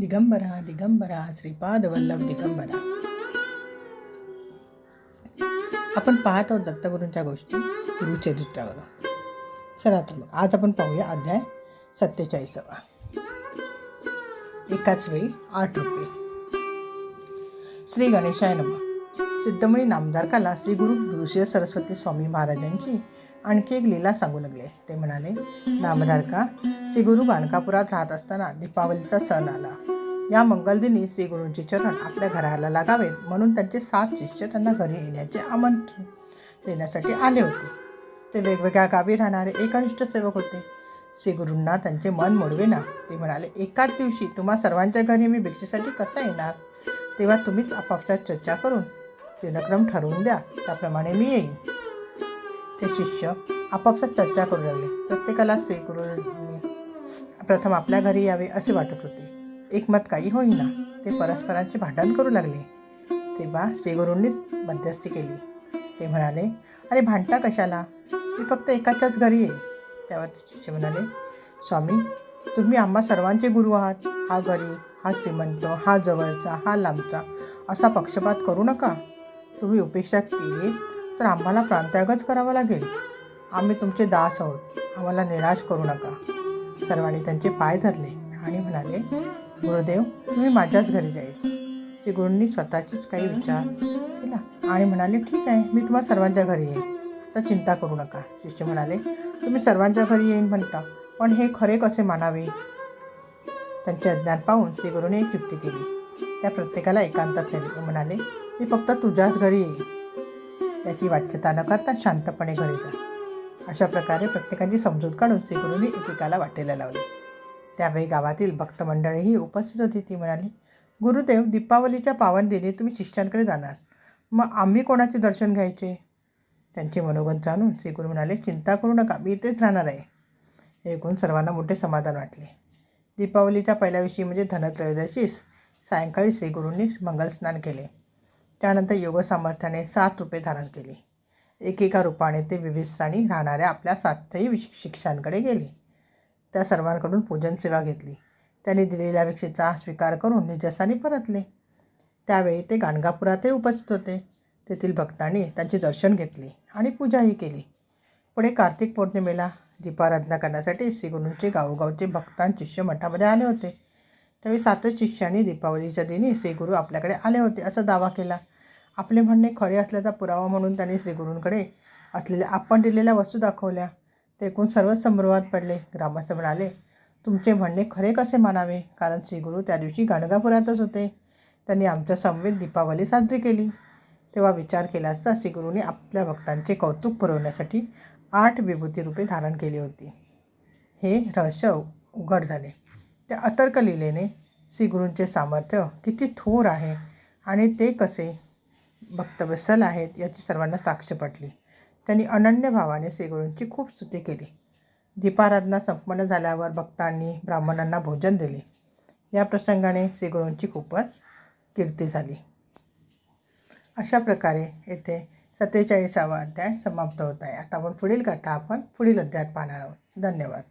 दिगंबरा दिगंबरा श्रीपाद वल्लभ दिगंबरा. आपण पाहत आहोत दत्तगुरूंच्या गोष्टी गुरुचरित्रावरून. चला तर मग आज आपण पाहूया अध्याय सत्तेचाळीसावा. एकाच वेळी आठ रुपये. श्री गणेशाय नम. सिद्धमणी नामधारकाला श्री गुरु ऋषी सरस्वती स्वामी महाराजांची आणखी एक लीला सांगू लागले. ते म्हणाले नामधारका श्री गुरु गाणकापुरात राहत असताना दीपावलीचा सण आला. या मंगलदिनी श्रीगुरूंचे चरण आपल्या घराला लागावेत म्हणून त्यांचे सात शिष्य त्यांना घरी येण्याचे आमंत्रण देण्यासाठी आले होते. ते वेगवेगळ्या गावी राहणारे एकनिष्ठ सेवक होते. श्रीगुरूंना त्यांचे मन मोडवेना ते म्हणाले एकाच दिवशी तुम्हा सर्वांच्या घरी मी भिक्षेसाठी कसा येणार? तेव्हा तुम्हीच आपापसात चर्चा करून दिनक्रम ठरवून द्या त्याप्रमाणे मी येईन. ते शिष्य आपापसात चर्चा करू लागले. प्रत्येकाला श्रीगुरूंनी प्रथम आपल्या घरी यावे असे वाटत होते. एकमत काही होईना. ते परस्परांचे भांडण करू लागले. तेव्हा श्रीगुरूंनीच मध्यस्थी केली. ते म्हणाले अरे भांडता कशाला? ती फक्त एकाच्याच घरी आहे. त्यावर शिष्य म्हणाले स्वामी तुम्ही आम्हा सर्वांचे गुरु आहात. हा गरीब हा श्रीमंत हा जवळचा हा लांबचा असा पक्षपात करू नका. तुम्ही उपेक्षा केली तर आम्हाला प्रांत्यागच करावा लागेल. आम्ही तुमचे दास आहोत. आम्हाला निराश करू नका. सर्वांनी त्यांचे पाय धरले. म्हणाले गुरुदेव तुम्ही माझ्याच घरी जायचं. श्री गुरुंनी स्वतःचीच काही विचार केला आणि म्हणाले ठीक आहे मी तुम्हा सर्वांच्या घरी येईन. आता चिंता करू नका. शिष्य म्हणाले तुम्ही सर्वांच्या घरी येईन म्हणता पण हे खरे कसे मानावे? त्यांचे अज्ञान पाहून श्री गुरूने एक युक्ती केली. त्या प्रत्येकाला एकांतात नेले म्हणाले मी फक्त तुझ्याच घरी येईल त्याची वाच्यता न करता शांतपणे घरी जा. अशा प्रकारे प्रत्येकाची समजूत काढून श्रीगुरूंनी एकेकाला वाटेला लावले. त्यावेळी गावातील भक्तमंडळीही उपस्थित होती. ती म्हणाली गुरुदेव दीपावलीच्या पावनदिनी तुम्ही शिष्यांकडे जाणार. मग आम्ही कोणाचे दर्शन घ्यायचे? त्यांचे मनोगत जाणून श्रीगुरु म्हणाले चिंता करू नका मी इथेच राहणार आहे. एकूण ऐकून सर्वांना मोठे समाधान वाटले. दीपावलीच्या पहिल्या दिवशी म्हणजे धनत्रयोदशीस सायंकाळी श्रीगुरूंनी मंगलस्नान केले. त्यानंतर योग सामर्थ्याने सात रुपये धारण केले. एकेका रूपाने ते विविध स्थानी राहणाऱ्या आपल्या सातही शिक्षांकडे गेले. त्या सर्वांकडून पूजन सेवा घेतली. त्यांनी दिलेल्या भिक्षेचा स्वीकार करून निजस्थानी परतले. त्यावेळी ते गाणगापुरातही उपस्थित होते. तेथील भक्तांनी त्यांचे दर्शन घेतले आणि पूजाही केली. पुढे कार्तिक पौर्णिमेला दीपाराधना करण्यासाठी श्रीगुरूंचे गावोगावचे भक्तां शिष्य मठामध्ये आले होते. त्यावेळी सातच शिष्यांनी दीपावलीच्या दिनी श्रीगुरू आपल्याकडे आले होते असा दावा केला. आपले म्हणणे खरे असल्याचा पुरावा म्हणून त्यांनी श्रीगुरूंकडे असलेल्या आपण दिलेल्या वस्तू दाखवल्या. ते ऐकून सर्वच संभ्रमात पडले. ग्रामस्थ म्हणाले तुमचे म्हणणे खरे कसे मानावे? कारण श्रीगुरू त्या दिवशी गाणगापुरातच होते. त्यांनी आमच्या समवेत दीपावली साजरी केली. तेव्हा विचार केला असता श्रीगुरूने आपल्या भक्तांचे कौतुक पुरवण्यासाठी आठ विभूती रूपे धारण केली होती. हे रहस्य उघड झाले. त्या अतर्क लिलेने श्रीगुरूंचे सामर्थ्य किती थोर आहे आणि ते कसे भक्तवत्सल आहेत याची सर्वांना साक्ष पटली. त्यांनी अनन्य भावाने श्रीगुरूंची खूप स्तुती केली. दीपाराधना संपन्न झाल्यावर भक्तांनी ब्राह्मणांना भोजन दिले. या प्रसंगाने श्रीगुरूंची खूपच कीर्ती झाली. अशा प्रकारे येथे सत्तेचाळीसावा अध्याय समाप्त होत आहे. आता आपण पुढील कथा आपण पुढील अध्यायात पाहणार आहोत. धन्यवाद.